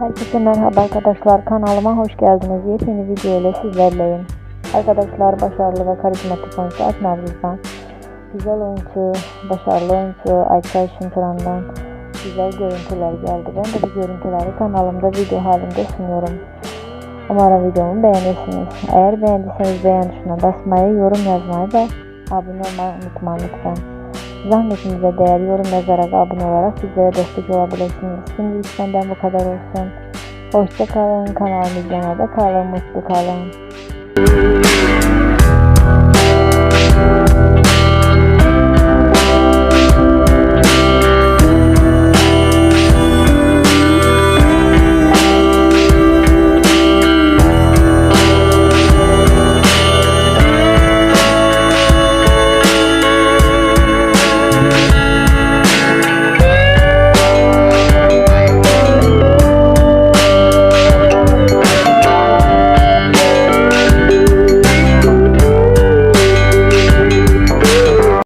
Herkese merhaba arkadaşlar kanalıma hoş geldiniz. Yepyeni video ile sizlerleyim. Arkadaşlar başarılı ve karizmatik oyuncu Asma Rızan, güzel oyuncu, başarılı oyuncu Ayça Işıntıran'dan güzel görüntüler geldi. Ben de bu görüntüleri kanalımda video halinde sunuyorum. Umarım videomu beğenirsiniz. Eğer beğendiyseniz beğen tuşuna basmayı, yorum yazmayı ve abone olmayı unutmayın lütfen. Zahmetinize değer yorum yazarak abone olarak bizlere destek olabilirsiniz. Şimdi benden bu kadar olsun. Hoşça kalın, kanalımı izlemede kalın, mutlu kalın.